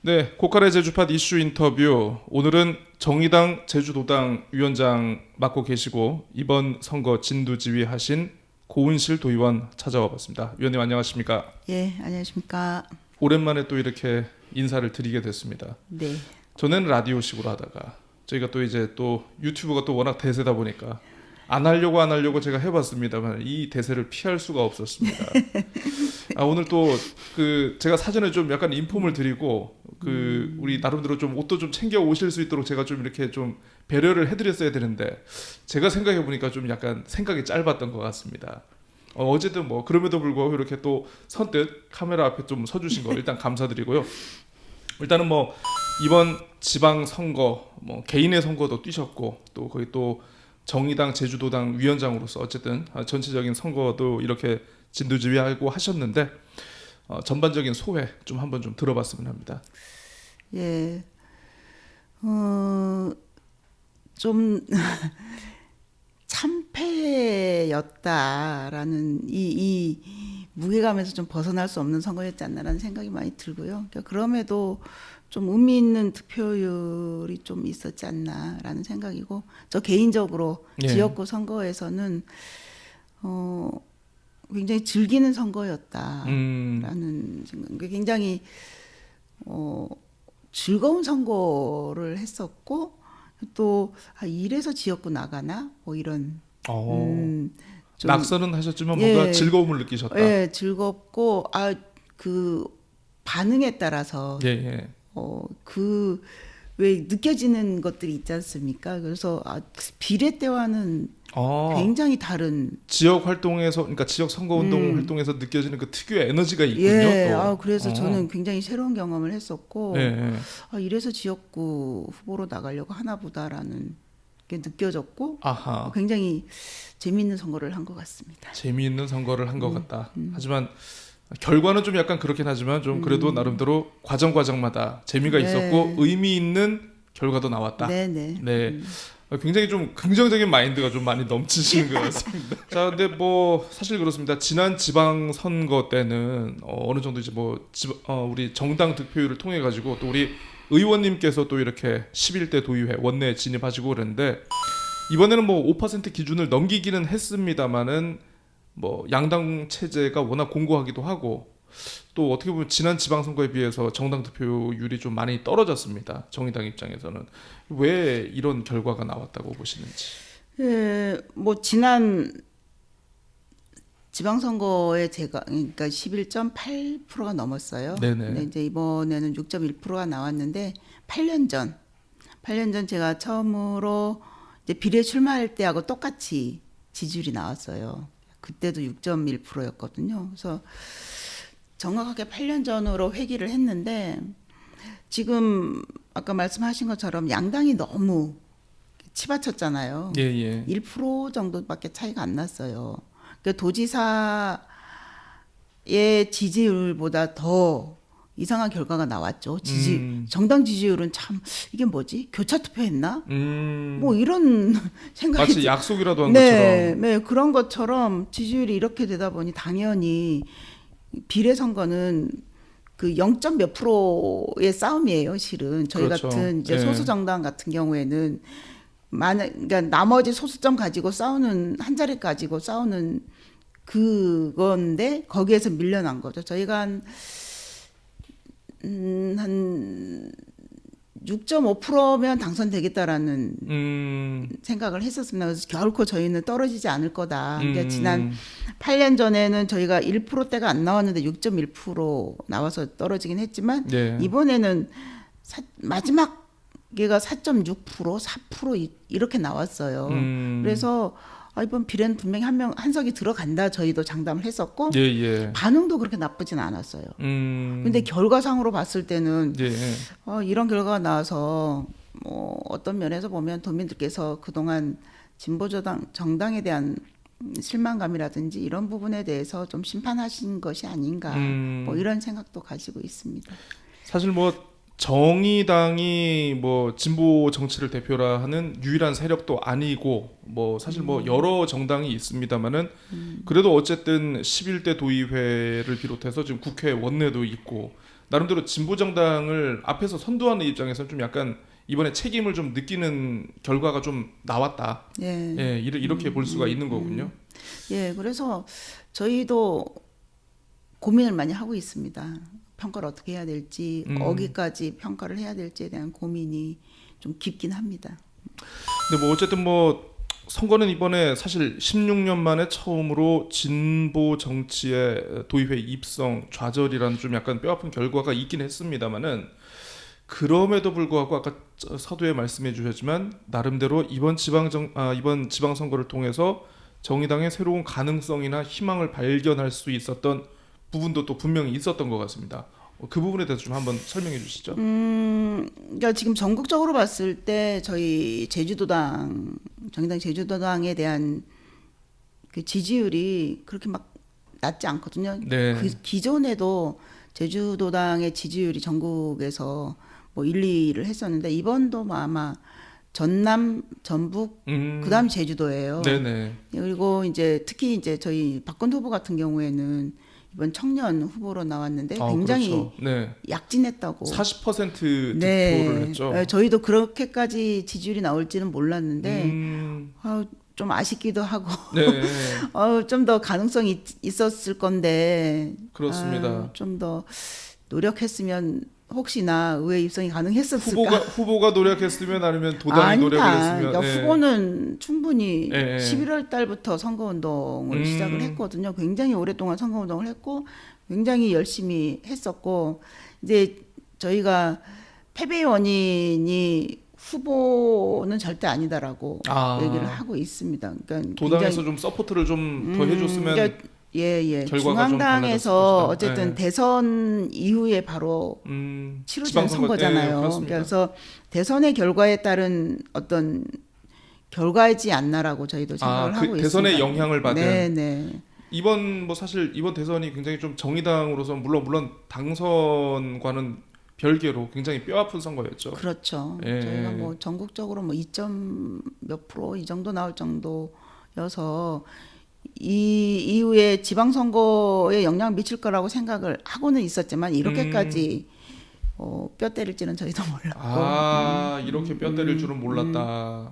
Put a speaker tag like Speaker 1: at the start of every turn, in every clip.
Speaker 1: 네, 고칼의 제주팟 이슈 인터뷰. 오늘은 정의당 제주도당 위원장 맡고 계시고 이번 선거 진두지휘하신 고은실 도의원 찾아와 봤습니다. 위원님 안녕하십니까?
Speaker 2: 예, 안녕하십니까.
Speaker 1: 오랜만에 또 이렇게 인사를 드리게 됐습니다.
Speaker 2: 네.
Speaker 1: 전에는 라디오식으로 하다가 저희가 또 이제 또 유튜브가 또 워낙 대세다 보니까 안 하려고 안 하려고 제가 해봤습니다만 이 대세를 피할 수가 없었습니다. 아 오늘 또 그 제가 사전에 좀 약간 인폼을 드리고 그 우리 나름대로 좀 옷도 좀 챙겨 오실 수 있도록 제가 좀 이렇게 좀 배려를 해드렸어야 되는데 제가 생각해 보니까 좀 약간 생각이 짧았던 것 같습니다. 어, 어쨌든 뭐 그럼에도 불구하고 이렇게 또 선뜻 카메라 앞에 좀 서주신 거 일단 감사드리고요. 일단은 뭐 이번 지방 선거 뭐 개인의 선거도 뛰셨고 또 거기 또 정의당 제주도당 위원장으로서 어쨌든 아, 전체적인 선거도 이렇게 진두지휘하고 하셨는데 어, 전반적인 소회 좀 한번 좀 들어봤으면 합니다.
Speaker 2: 예. 어, 좀 참패였다라는 이, 이 무게감에서 좀 벗어날 수 없는 선거였지 않나라는 생각이 많이 들고요. 그러니까 그럼에도 좀 의미 있는 득표율이 좀 있었지 않나라는 생각이고 저 개인적으로
Speaker 1: 예.
Speaker 2: 지역구 선거에서는 어 굉장히 즐기는 선거였다라는
Speaker 1: 음,
Speaker 2: 생각. 굉장히 어 즐거운 선거를 했었고 또 아, 이래서 지역구 나가나 뭐 이런
Speaker 1: 어,
Speaker 2: 음, 좀
Speaker 1: 낙선은 하셨지만
Speaker 2: 예.
Speaker 1: 뭔가 즐거움을 느끼셨다.
Speaker 2: 예, 즐겁고 아그 반응에 따라서
Speaker 1: 예, 예.
Speaker 2: 어그 왜 느껴지는 것들이 있지 않습니까? 그래서 아, 비례 때와는
Speaker 1: 어,
Speaker 2: 굉장히 다른
Speaker 1: 지역 활동에서 그러니까 지역 선거 운동
Speaker 2: 음.
Speaker 1: 활동에서 느껴지는 그 특유의 에너지가 있군요.
Speaker 2: 예,
Speaker 1: 또.
Speaker 2: 아 그래서
Speaker 1: 어.
Speaker 2: 저는 굉장히 새로운 경험을 했었고
Speaker 1: 예, 예.
Speaker 2: 아, 이래서 지역구 후보로 나가려고 하나 보다라는 게 느껴졌고
Speaker 1: 아하.
Speaker 2: 굉장히 재미있는 선거를 한 것 같습니다.
Speaker 1: 재미있는 선거를 한것
Speaker 2: 음,
Speaker 1: 같다. 하지만 결과는 좀 약간 그렇긴 하지만 좀 그래도 나름대로 과정 과정마다 재미가
Speaker 2: 네.
Speaker 1: 있었고 의미 있는 결과도 나왔다.
Speaker 2: 네, 네.
Speaker 1: 네. 어, 굉장히 좀 긍정적인 마인드가 좀 많이 넘치시는 것 같습니다. 자, 근데 뭐 사실 그렇습니다. 지난 지방 선거 때는 어, 어느 정도 이제 뭐 지, 어, 우리 정당 득표율을 통해 가지고 또 우리 의원님께서 또 이렇게 11대 도의회 원내에 진입하시고 그랬는데 이번에는 뭐 5% 기준을 넘기기는 했습니다만은 뭐 양당 체제가 워낙 공고하기도 하고 또 어떻게 보면 지난 지방선거에 비해서 정당 득표율이 좀 많이 떨어졌습니다. 정의당 입장에서는 왜 이런 결과가 나왔다고 보시는지.
Speaker 2: 예, 뭐 지난 지방선거에 제가 그러니까 11.8%가 넘었어요.
Speaker 1: 네네.
Speaker 2: 이제 이번에는 6.1%가 나왔는데 8년 전, 8년 전 제가 처음으로 이제 비례 출마할 때하고 똑같이 지지율이 나왔어요. 그때도 6.1%였거든요. 그래서 정확하게 8년 전으로 회귀를 했는데 지금 아까 말씀하신 것처럼 양당이 너무 치받쳤잖아요.
Speaker 1: 예 예.
Speaker 2: 1% 정도밖에 차이가 안 났어요. 그 도지사의 지지율보다 더 이상한 결과가 나왔죠. 지지
Speaker 1: 음.
Speaker 2: 정당 지지율은 참 이게 뭐지? 교차 투표했나?
Speaker 1: 음.
Speaker 2: 뭐 이런 생각이
Speaker 1: 마치 약속이라도 한
Speaker 2: 네,
Speaker 1: 것처럼.
Speaker 2: 네 그런 것처럼 지지율이 이렇게 되다 보니 당연히 비례 선거는 그 0. 몇 프로의 싸움이에요, 실은. 저희
Speaker 1: 그렇죠.
Speaker 2: 같은 이제
Speaker 1: 예.
Speaker 2: 소수 정당 같은 경우에는 만약 그러니까 나머지 소수점 가지고 싸우는 한 자리 가지고 싸우는 그건데 거기에서 밀려난 거죠. 저희가 한 음, 한 6.5%면 당선되겠다라는
Speaker 1: 음.
Speaker 2: 생각을 했었습니다. 그래서 결코 저희는 떨어지지 않을 거다. 그러니까
Speaker 1: 음.
Speaker 2: 지난 8년 전에는 저희가 1%대가 안 나왔는데 6.1% 나와서 떨어지긴 했지만
Speaker 1: 예.
Speaker 2: 이번에는 사, 마지막에가 4.6% 4% 이- 이렇게 나왔어요.
Speaker 1: 음.
Speaker 2: 그래서 아, 이번 비례는 분명히 한 명 한석이 들어간다. 저희도 장담을 했었고
Speaker 1: 예 예.
Speaker 2: 반응도 그렇게 나쁘진 않았어요.
Speaker 1: 음.
Speaker 2: 근데 결과상으로 봤을 때는
Speaker 1: 예. 예.
Speaker 2: 어, 이런 결과가 나와서 뭐 어떤 면에서 보면 도민들께서 그동안 진보정당 정당에 대한 실망감이라든지 이런 부분에 대해서 좀 심판하신 것이 아닌가
Speaker 1: 음.
Speaker 2: 뭐 이런 생각도 가지고 있습니다.
Speaker 1: 사실 뭐 정의당이 뭐 진보 정치를 대표라 하는 유일한 세력도 아니고 뭐 사실 뭐 여러 정당이 있습니다만은 그래도 어쨌든 11대 도의회를 비롯해서 지금 국회 원내도 있고 나름대로 진보 정당을 앞에서 선도하는 입장에서 좀 약간 이번에 책임을 좀 느끼는 결과가 좀 나왔다.
Speaker 2: 예.
Speaker 1: 예, 이렇게 볼 수가 있는 거군요.
Speaker 2: 예, 그래서 저희도 고민을 많이 하고 있습니다. 평가를 어떻게 해야 될지,
Speaker 1: 음.
Speaker 2: 어디까지 평가를 해야 될지에 대한 고민이 좀 깊긴 합니다.
Speaker 1: 근데 뭐 어쨌든 뭐 선거는 이번에 사실 16년 만에 처음으로 진보 정치의 도의회 입성 좌절이라는 좀 약간 뼈아픈 결과가 있긴 했습니다만은 그럼에도 불구하고 아까 저- 서두에 말씀해 주셨지만 나름대로 이번 지방 정 아, 이번 지방 선거를 통해서 정의당의 새로운 가능성이나 희망을 발견할 수 있었던 부분도 또 분명히 있었던 것 같습니다. 어, 그 부분에 대해서 좀 한번 설명해 주시죠.
Speaker 2: 음, 그러니까 지금 전국적으로 봤을 때 저희 제주도당, 정의당 제주도당에 대한 그 지지율이 그렇게 막 낮지 않거든요.
Speaker 1: 네.
Speaker 2: 그 기존에도 제주도당의 지지율이 전국에서 뭐 1, 2위를 했었는데 이번도 뭐 아마 전남, 전북,
Speaker 1: 음,
Speaker 2: 그다음 제주도예요.
Speaker 1: 네네.
Speaker 2: 그리고 이제 특히 이제 저희 박건 후보 같은 경우에는 이번 청년 후보로 나왔는데
Speaker 1: 아,
Speaker 2: 굉장히
Speaker 1: 그렇죠. 네.
Speaker 2: 약진했다고.
Speaker 1: 40% 득표를 했죠.
Speaker 2: 네, 저희도 그렇게까지 지지율이 나올지는 몰랐는데
Speaker 1: 음,
Speaker 2: 아우, 좀 아쉽기도 하고
Speaker 1: 네,
Speaker 2: 어, 좀 더 가능성이 있- 있었을 건데
Speaker 1: 그렇습니다.
Speaker 2: 좀더 노력했으면 혹시나 의회 입성이 가능했었을까?
Speaker 1: 후보가 후보가 노력했으면 아니면 도당이
Speaker 2: 아니다.
Speaker 1: 노력을 했으면
Speaker 2: 그러니까
Speaker 1: 예.
Speaker 2: 후보는 충분히
Speaker 1: 예, 예.
Speaker 2: 11월 달부터 선거 운동을
Speaker 1: 음.
Speaker 2: 시작을 했거든요. 굉장히 오랫동안 선거 운동을 했고 굉장히 열심히 했었고 이제 저희가 패배 원인이 후보는 절대 아니다라고
Speaker 1: 아,
Speaker 2: 얘기를 하고 있습니다. 그러니까
Speaker 1: 도당에서 좀 서포트를 좀 더
Speaker 2: 음,
Speaker 1: 해줬으면
Speaker 2: 그러니까 예, 예. 중앙당에서. 어쨌든
Speaker 1: 예.
Speaker 2: 대선 이후에 바로
Speaker 1: 음,
Speaker 2: 치러진 선거잖아요.
Speaker 1: 예, 그렇습니다.
Speaker 2: 그래서 대선의 결과에 따른 어떤 결과이지 않나라고 저희도 생각을
Speaker 1: 아,
Speaker 2: 하고
Speaker 1: 그
Speaker 2: 있습니다.
Speaker 1: 대선에 영향을 받은
Speaker 2: 네, 네.
Speaker 1: 이번 뭐 사실 이번 대선이 굉장히 좀 정의당으로서 물론 물론 당선과는 별개로 굉장히 뼈아픈 선거였죠.
Speaker 2: 그렇죠.
Speaker 1: 예.
Speaker 2: 저희가 뭐 전국적으로 뭐 2점 몇 프로 이 정도 나올 정도여서 이 이후에 지방 선거에 영향을 미칠 거라고 생각을 하고는 있었지만 이렇게까지 어, 뼈 때릴지는 저희도 몰랐고.
Speaker 1: 아 이렇게 뼈 때릴 줄은 몰랐다.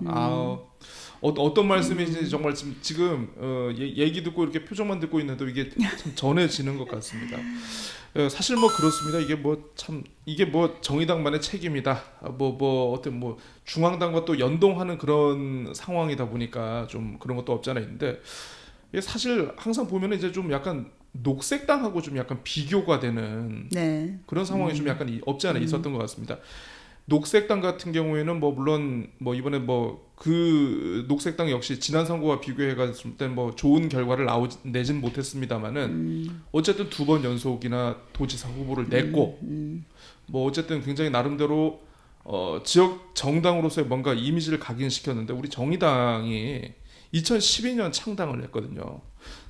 Speaker 1: 아 어, 어떤 말씀인지 정말 지금 지금 어, 얘- 얘기 듣고 이렇게 표정만 듣고 있는데 이게 참 전해지는 것 같습니다. 어, 사실 뭐 그렇습니다. 이게 뭐 참 이게 뭐 정의당만의 책임이다. 뭐뭐 뭐 어떤 뭐 중앙당과 또 연동하는 그런 상황이다 보니까 좀 그런 것도 없지 않아 있는데 이게 사실 항상 보면은 이제 좀 약간 녹색당하고 좀 약간 비교가 되는
Speaker 2: 네.
Speaker 1: 그런 상황이 좀 약간 이- 없지 않아 있었던 것 같습니다. 녹색당 같은 경우에는 뭐 물론 뭐 이번에 뭐 그 녹색당 역시 지난 선거와 비교해가지고 때뭐 좋은 결과를 나오 내진 못했습니다만은 어쨌든 두 번 연속이나 도지사 후보를 냈고 뭐 어쨌든 굉장히 나름대로 어 지역 정당으로서의 뭔가 이미지를 각인시켰는데 우리 정의당이 2012년 창당을 했거든요.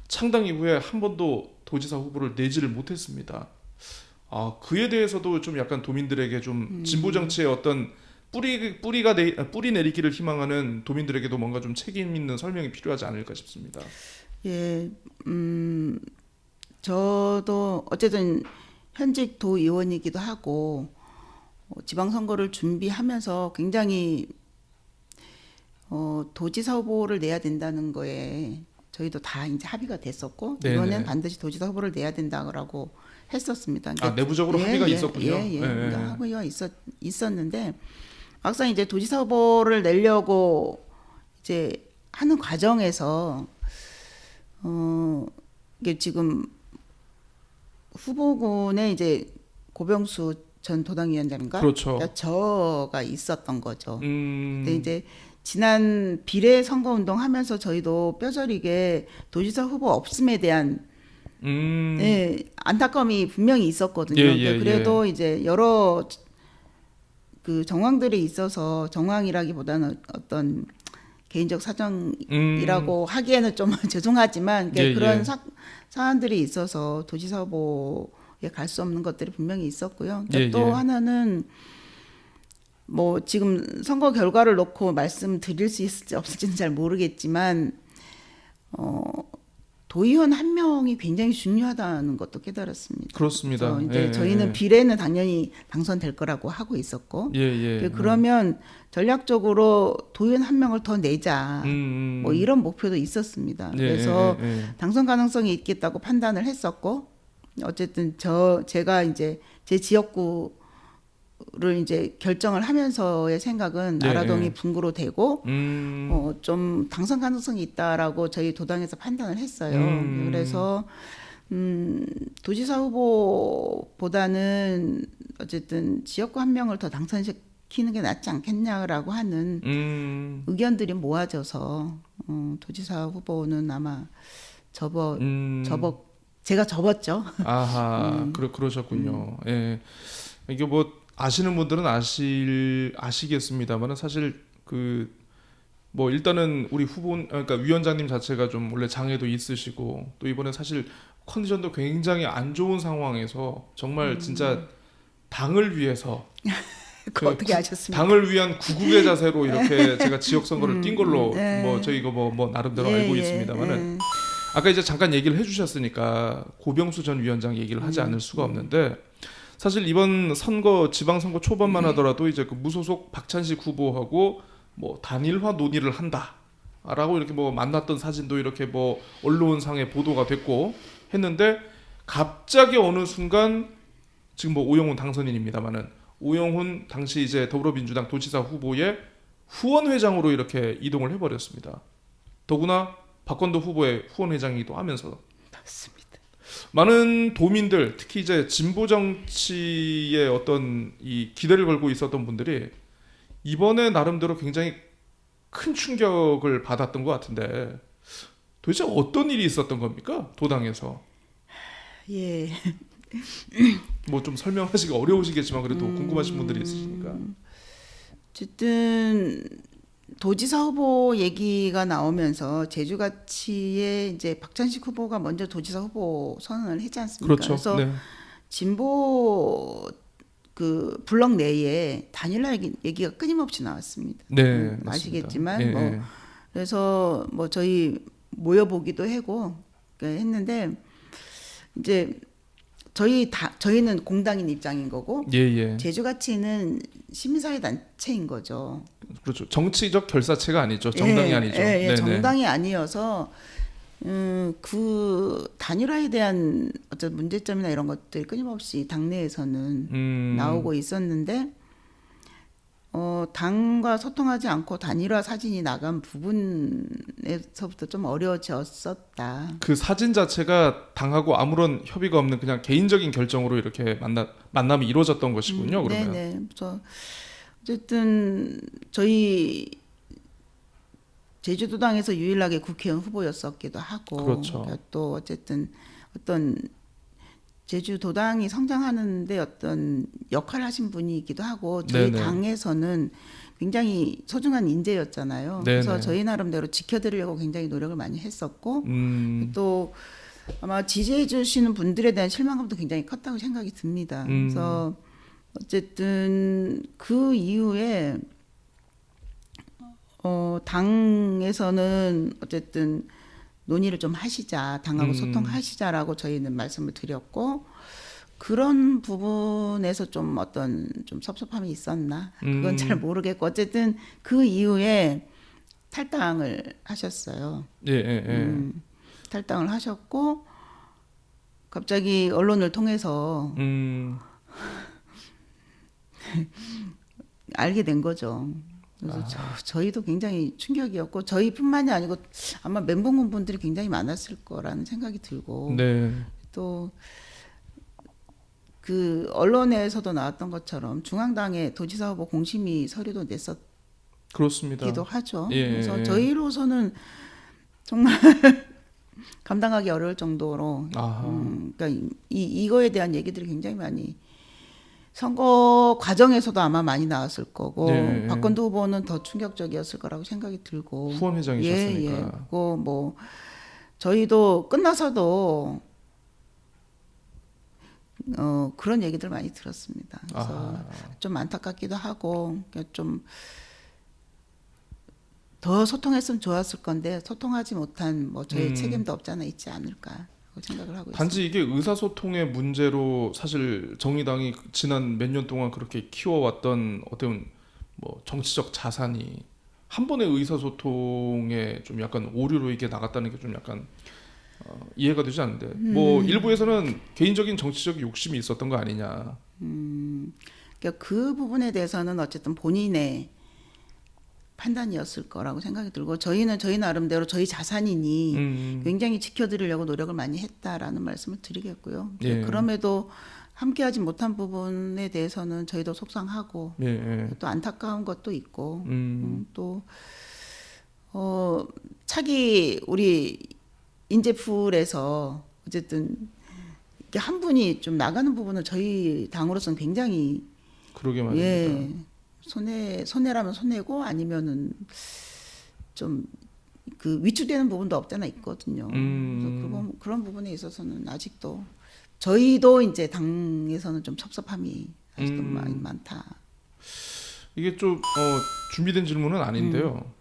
Speaker 1: 창당 이후에 한 번도 도지사 후보를 내지를 못했습니다. 아 그에 대해서도 좀 약간 도민들에게 좀 진보 정치의 어떤 뿌리 뿌리가 내 뿌리 내리기를 희망하는 도민들에게도 뭔가 좀 책임 있는 설명이 필요하지 않을까 싶습니다.
Speaker 2: 예, 음, 저도 어쨌든 현직 도의원이기도 하고 어, 지방선거를 준비하면서 굉장히 어, 도지사 후보를 내야 된다는 거에 저희도 다 이제 합의가 됐었고
Speaker 1: 네네.
Speaker 2: 이번엔 반드시 도지사 후보를 내야 된다고 했었습니다.
Speaker 1: 아 내부적으로 합의가
Speaker 2: 예,
Speaker 1: 있었군요.
Speaker 2: 예, 예.
Speaker 1: 예,
Speaker 2: 그러니까
Speaker 1: 예.
Speaker 2: 합의가 있었 있었는데 막상 이제 도지사 후보를 내려고 이제 하는 과정에서 어 이게 지금 후보군에 이제 고병수 전 도당위원장인가
Speaker 1: 그렇죠.
Speaker 2: 그러니까 저가 있었던 거죠.
Speaker 1: 음,
Speaker 2: 근데 이제 지난 비례 선거 운동 하면서 저희도 뼈저리게 도지사 후보 없음에 대한
Speaker 1: 음,
Speaker 2: 네, 안타까움이 분명히 있었거든요.
Speaker 1: 예, 예,
Speaker 2: 근데 그래도 이제 여러 그 정황들이 있어서 정황이라기보다는 어떤 개인적 사정이라고 하기에는 좀 죄송하지만 그러니까
Speaker 1: 음. 예,
Speaker 2: 그런
Speaker 1: 예.
Speaker 2: 사, 사안들이 있어서 도지사 후보 갈수 없는 것들이 분명히 있었고요.
Speaker 1: 예,
Speaker 2: 또
Speaker 1: 예.
Speaker 2: 하나는 뭐 지금 선거 결과를 놓고 말씀드릴 수 있을지 없을지는 잘 모르겠지만 어 도의원 한 명이 굉장히 중요하다는 것도 깨달았습니다.
Speaker 1: 그렇습니다.
Speaker 2: 이제
Speaker 1: 예,
Speaker 2: 저희는
Speaker 1: 예.
Speaker 2: 비례는 당연히 당선될 거라고 하고 있었고
Speaker 1: 예, 예.
Speaker 2: 그 그러면 전략적으로 도의원 한 명을 더 내자
Speaker 1: 음, 음.
Speaker 2: 뭐 이런 목표도 있었습니다.
Speaker 1: 예,
Speaker 2: 그래서
Speaker 1: 예, 예, 예.
Speaker 2: 당선 가능성이 있겠다고 판단을 했었고 어쨌든 저 제가 이제 제 지역구 를 이제 결정을 하면서의 생각은
Speaker 1: 예,
Speaker 2: 나라동이
Speaker 1: 예.
Speaker 2: 분구로 되고
Speaker 1: 음.
Speaker 2: 어, 좀 당선 가능성이 있다라고 저희 도당에서 판단을 했어요.
Speaker 1: 음.
Speaker 2: 그래서 음, 도지사 후보보다는 어쨌든 지역구 한 명을 더 당선시키는 게 낫지 않겠냐라고 하는
Speaker 1: 음.
Speaker 2: 의견들이 모아져서 어, 도지사 후보는 아마 접어
Speaker 1: 음.
Speaker 2: 접어 제가 접었죠.
Speaker 1: 아하,
Speaker 2: 음.
Speaker 1: 그러 그러셨군요. 예. 이게 뭐 아시는 분들은 아실 아시겠습니다만은 사실 그 뭐 일단은 우리 후보 그러니까 위원장님 자체가 좀 원래 장애도 있으시고 또 이번에 사실 컨디션도 굉장히 안 좋은 상황에서 정말
Speaker 2: 음.
Speaker 1: 진짜 당을 위해서 그그
Speaker 2: 어떻게 아셨습니까?
Speaker 1: 당을 위한 구국의 자세로 이렇게 제가 지역 선거를 뛴 걸로
Speaker 2: 네.
Speaker 1: 뭐 저희 이거 뭐, 뭐 나름대로
Speaker 2: 예,
Speaker 1: 알고
Speaker 2: 예,
Speaker 1: 있습니다만은
Speaker 2: 예.
Speaker 1: 아까 이제 잠깐 얘기를 해주셨으니까 고병수 전 위원장 얘기를 하지
Speaker 2: 음.
Speaker 1: 않을 수가 없는데 사실 이번 선거 지방선거 초반만
Speaker 2: 네.
Speaker 1: 하더라도 이제 그 무소속 박찬식 후보하고 뭐 단일화 논의를 한다라고 이렇게 뭐 만났던 사진도 이렇게 뭐 언론상에 보도가 됐고 했는데 갑자기 어느 순간 지금 뭐 오영훈 당선인입니다만은 오영훈 당시 이제 더불어민주당 도지사 후보의 후원회장으로 이렇게 이동을 해버렸습니다. 더구나 박건도 후보의 후원회장이기도 하면서
Speaker 2: 맞습니다.
Speaker 1: 많은 도민들 특히 이제 진보 정치에 어떤 이 기대를 걸고 있었던 분들이 이번에 나름대로 굉장히 큰 충격을 받았던 것 같은데 도대체 어떤 일이 있었던 겁니까? 도당에서?
Speaker 2: 예.
Speaker 1: 뭐 좀 설명하시기 어려우시겠지만 그래도 궁금하신 분들이 있으시니까.
Speaker 2: 어쨌든 도지사 후보 얘기가 나오면서 제주가치에 이제 박찬식 후보가 먼저 도지사 후보 선언을 했지 않습니까?
Speaker 1: 그렇죠.
Speaker 2: 래서
Speaker 1: 네.
Speaker 2: 진보 그 블럭 내에 단일화 얘기, 얘기 가 끊임없이 나왔습니다.
Speaker 1: 네,
Speaker 2: 음. 아시겠지만
Speaker 1: 예,
Speaker 2: 뭐
Speaker 1: 예.
Speaker 2: 그래서 뭐 저희 모여보기도 하고 그러니까 했는데 이제 저희 다 저희는 공당인 입장인 거고
Speaker 1: 예, 예.
Speaker 2: 제주가치는 시민사회 단체인 거죠.
Speaker 1: 그렇죠. 정치적 결사체가 아니죠. 정당이
Speaker 2: 예,
Speaker 1: 아니죠.
Speaker 2: 예, 예. 정당이 아니어서 음, 그 단일화에 대한 어떤 문제점이나 이런 것들이 끊임없이 당내에서는
Speaker 1: 음,
Speaker 2: 나오고 있었는데 어, 당과 소통하지 않고 단일화 사진이 나간 부분에서부터 좀 어려워졌었다.
Speaker 1: 그 사진 자체가 당하고 아무런 협의가 없는 그냥 개인적인 결정으로 이렇게 만나 만남이 이루어졌던 것이군요.
Speaker 2: 음,
Speaker 1: 그러면
Speaker 2: 네네. 그래서 어쨌든 저희 제주도당에서 유일하게 국회의원 후보였었기도 하고
Speaker 1: 그렇죠.
Speaker 2: 그러니까 또 어쨌든 어떤 제주도당이 성장하는데 어떤 역할을 하신 분이기도 하고 저희
Speaker 1: 네네.
Speaker 2: 당에서는 굉장히 소중한 인재였잖아요.
Speaker 1: 네네.
Speaker 2: 그래서 저희 나름대로 지켜드리려고 굉장히 노력을 많이 했었고
Speaker 1: 음,
Speaker 2: 또 아마 지지해 주시는 분들에 대한 실망감도 굉장히 컸다고 생각이 듭니다.
Speaker 1: 음.
Speaker 2: 그래서 어쨌든 그 이후에 어 당에서는 어쨌든 논의를 좀 하시자 당하고
Speaker 1: 음.
Speaker 2: 소통하시자라고 저희는 말씀을 드렸고 그런 부분에서 좀 어떤 좀 섭섭함이 있었나 그건
Speaker 1: 음.
Speaker 2: 잘 모르겠고 어쨌든 그 이후에 탈당을 하셨어요.
Speaker 1: 예, 예, 예.
Speaker 2: 음, 탈당을 하셨고 갑자기 언론을 통해서
Speaker 1: 음,
Speaker 2: 알게 된 거죠. 그래서 저, 저희도 굉장히 충격이었고 저희뿐만이 아니고 아마 멘붕 분들이 굉장히 많았을 거라는 생각이 들고
Speaker 1: 네,
Speaker 2: 또그 언론에서도 나왔던 것처럼 중앙당의 도지사 후보 공심위 서류도 냈었기도
Speaker 1: 그렇습니다.
Speaker 2: 하죠.
Speaker 1: 예,
Speaker 2: 그래서
Speaker 1: 예.
Speaker 2: 저희로서는 정말 감당하기 어려울 정도로. 음, 그러니까 이 이거에 대한 얘기들이 굉장히 많이 선거 과정에서도 아마 많이 나왔을 거고
Speaker 1: 네.
Speaker 2: 박건도 후보는 더 충격적이었을 거라고 생각이 들고
Speaker 1: 후원 회장이셨으니까.
Speaker 2: 예, 예. 그리고 뭐 저희도 끝나서도 어, 그런 얘기들 많이 들었습니다. 그래서
Speaker 1: 아,
Speaker 2: 좀 안타깝기도 하고 그러니까 좀더 소통했으면 좋았을 건데 소통하지 못한 뭐 저의
Speaker 1: 음.
Speaker 2: 책임도 없잖아 있지 않을까 생각을 하고 있습니다.
Speaker 1: 단지 이게 의사소통의 문제로 사실 정의당이 지난 몇 년 동안 그렇게 키워왔던 어떤 뭐 정치적 자산이 한 번의 의사소통에 좀 약간 오류로 이게 나갔다는 게 좀 약간 어, 이해가 되지 않는데 뭐 일부에서는 개인적인 정치적 욕심이 있었던 거 아니냐.
Speaker 2: 그러니까 그 부분에 대해서는 어쨌든 본인의 판단이었을 거라고 생각이 들고 저희는 저희 나름대로 저희 자산이니
Speaker 1: 음,
Speaker 2: 굉장히 지켜드리려고 노력을 많이 했다라는 말씀을 드리겠고요.
Speaker 1: 예.
Speaker 2: 그럼에도 함께하지 못한 부분에 대해서는 저희도 속상하고
Speaker 1: 예, 예.
Speaker 2: 또 안타까운 것도 있고
Speaker 1: 음,
Speaker 2: 음, 또 어, 차기 우리 인재풀에서 어쨌든 한 분이 좀 나가는 부분을 저희 당으로서는 굉장히
Speaker 1: 그러게 말입니다.
Speaker 2: 예 손해 손해라면 손해고 아니면은 좀 그 위축되는 부분도 없잖아 있거든요.
Speaker 1: 음.
Speaker 2: 그래서 그건, 그런 부분에 있어서는 아직도 저희도 이제 당에서는 좀 섭섭함이 아직도
Speaker 1: 음.
Speaker 2: 많이 많다.
Speaker 1: 이게 좀 어, 준비된 질문은 아닌데요.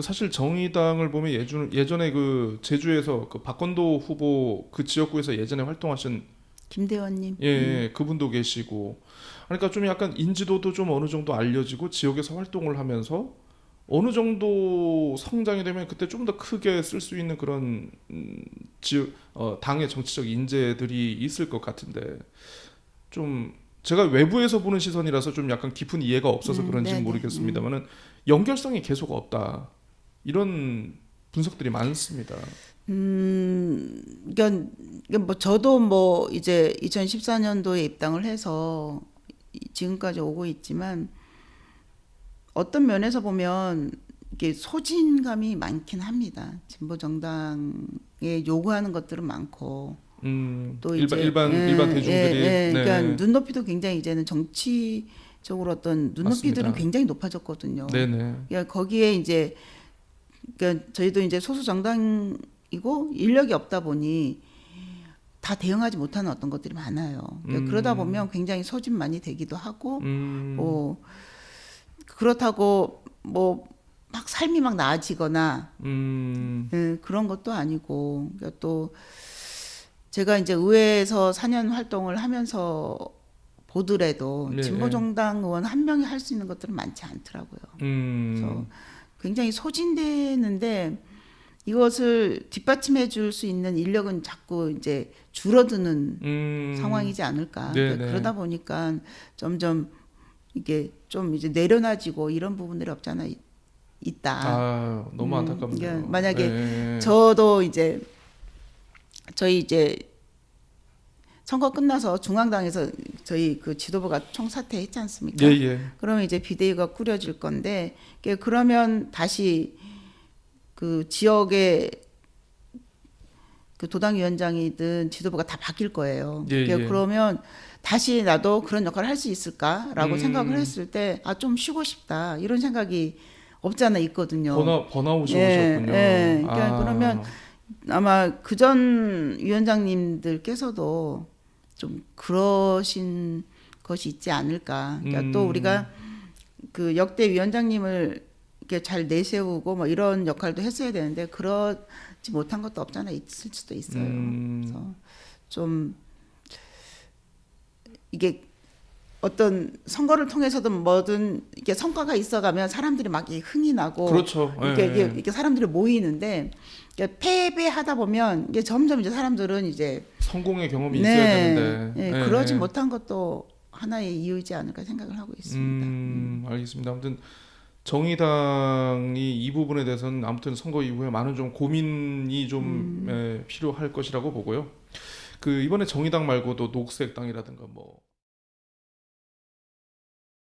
Speaker 1: 사실 정의당을 보면 예전 예전에 그 제주에서 그 박건도 후보 그 지역구에서 예전에 활동하신
Speaker 2: 김대원님.
Speaker 1: 예, 예, 그분도 계시고 그러니까 좀 약간 인지도도 좀 어느 정도 알려지고 지역에서 활동을 하면서 어느 정도 성장이 되면 그때 좀 더 크게 쓸 수 있는 그런 음, 지역 어, 당의 정치적 인재들이 있을 것 같은데 좀 제가 외부에서 보는 시선이라서 좀 약간 깊은 이해가 없어서
Speaker 2: 음,
Speaker 1: 그런지 는
Speaker 2: 네네.
Speaker 1: 모르겠습니다만은 연결성이 계속 없다 이런 분석들이 많습니다.
Speaker 2: 음, 그러니까 뭐 저도 뭐 이제 2014년도에 입당을 해서 이- 지금까지 오고 있지만 어떤 면에서 보면 이게 소진감이 많긴 합니다. 진보 정당에 요구하는 것들은 많고
Speaker 1: 음,
Speaker 2: 또
Speaker 1: 일반
Speaker 2: 이제
Speaker 1: 일반
Speaker 2: 예,
Speaker 1: 일반 대중들이
Speaker 2: 예, 예.
Speaker 1: 네.
Speaker 2: 그러니까 눈높이도 굉장히 이제는 정치적으로 어떤 눈높이들은
Speaker 1: 맞습니다.
Speaker 2: 굉장히 높아졌거든요.
Speaker 1: 네네.
Speaker 2: 그러니까 거기에 이제 그러니까 저희도 이제 소수 정당 이고 인력이 없다 보니 다 대응하지 못하는 어떤 것들이 많아요. 그러니까
Speaker 1: 음.
Speaker 2: 그러다 보면 굉장히 소진 많이 되기도 하고
Speaker 1: 음,
Speaker 2: 뭐 그렇다고 뭐 막 삶이 막 나아지거나
Speaker 1: 음,
Speaker 2: 예, 그런 것도 아니고 그러니까 또 제가 이제 의회에서 4년 활동을 하면서 보더라도
Speaker 1: 네,
Speaker 2: 진보 정당 의원 한 명이 할 수 있는 것들은 많지 않더라고요.
Speaker 1: 음,
Speaker 2: 그래서 굉장히 소진되는데 이것을 뒷받침해 줄 수 있는 인력은 자꾸 이제 줄어드는
Speaker 1: 음,
Speaker 2: 상황이지 않을까.
Speaker 1: 네네.
Speaker 2: 그러니까 그러다 보니까 점점 이게 좀 이제 내려놔지고 이런 부분들이 없잖아 있- 있다.
Speaker 1: 아 너무
Speaker 2: 음,
Speaker 1: 안타깝네요.
Speaker 2: 그러니까 만약에
Speaker 1: 네.
Speaker 2: 저도 이제 저희 이제 선거 끝나서 중앙당에서 저희 그 지도부가 총사퇴했지 않습니까?
Speaker 1: 예 예.
Speaker 2: 그러면 이제 비대위가 꾸려질 건데 그러면 다시 그 지역의 그 도당위원장이든 지도부가 다 바뀔 거예요.
Speaker 1: 예,
Speaker 2: 그러니까
Speaker 1: 예.
Speaker 2: 그러면 다시 나도 그런 역할을 할 수 있을까라고
Speaker 1: 음.
Speaker 2: 생각을 했을 때 아 좀 쉬고 싶다 이런 생각이 없잖아 있거든요.
Speaker 1: 번아 번아웃이
Speaker 2: 예,
Speaker 1: 오셨군요.
Speaker 2: 예. 그러니까
Speaker 1: 아,
Speaker 2: 그러면 아마 그 전 위원장님들께서도 좀 그러신 것이 있지 않을까. 그러니까 또
Speaker 1: 음.
Speaker 2: 우리가 그 역대 위원장님을 이렇게 잘 내세우고 뭐 이런 역할도 했어야 되는데 그러지 못한 것도 없잖아 있을 수도 있어요.
Speaker 1: 음.
Speaker 2: 그래서 좀 이게 어떤 선거를 통해서든 뭐든 이게 성과가 있어가면 사람들이 막 흥이 나고
Speaker 1: 그렇죠.
Speaker 2: 이렇게,
Speaker 1: 예, 예.
Speaker 2: 이렇게 사람들이 모이는데 패배하다 보면 이게 점점 이제 사람들은 이제
Speaker 1: 성공의 경험이 있어야 되는데.
Speaker 2: 예, 그러지 못한 것도 하나의 이유이지 않을까 생각을 하고 있습니다.
Speaker 1: 음, 알겠습니다. 아무튼 정의당이 이 부분에 대해서는 아무튼 선거 이후에 많은 좀 고민이 좀
Speaker 2: 음.
Speaker 1: 예, 필요할 것이라고 보고요. 그 이번에 정의당 말고도 녹색당이라든가 뭐